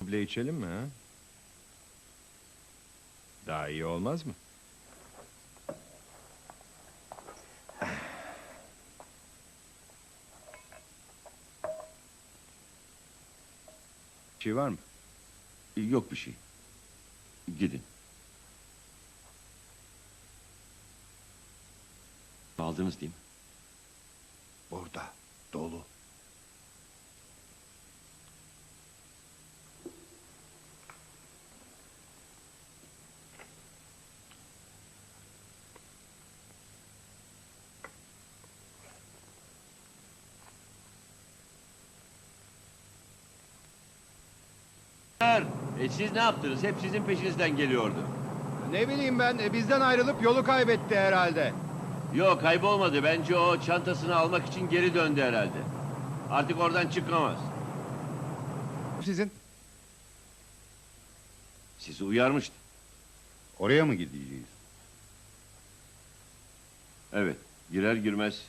bile içelim mi ha? Daha iyi olmaz mı? Bir şey var mı? Yok bir şey. Gidin. Aldınız değil mi? Burada, E siz ne yaptınız? Hep sizin peşinizden geliyordu. Ne bileyim ben, e, bizden ayrılıp yolu kaybetti herhalde. Yok kaybolmadı. Bence o çantasını almak için geri döndü herhalde. Artık oradan çıkamaz. Sizin Sizi uyarmıştı. oraya mı gideceğiz? Evet. Girer girmez.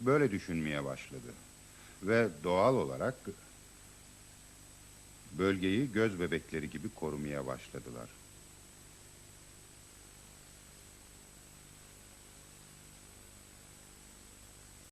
Böyle düşünmeye başladı. Ve doğal olarak bölgeyi göz bebekleri gibi korumaya başladılar.